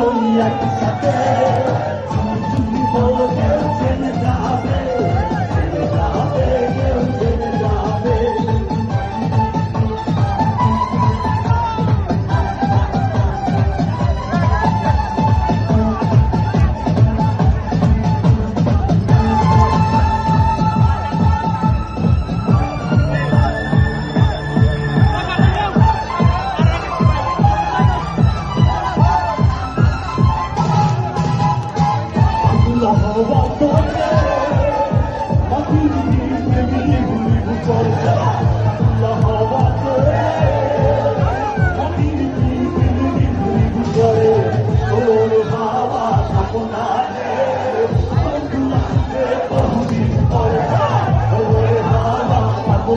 风一样的天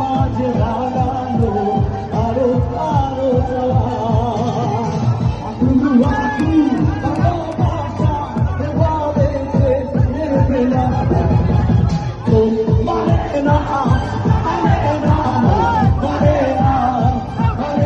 মাঝে লাগানো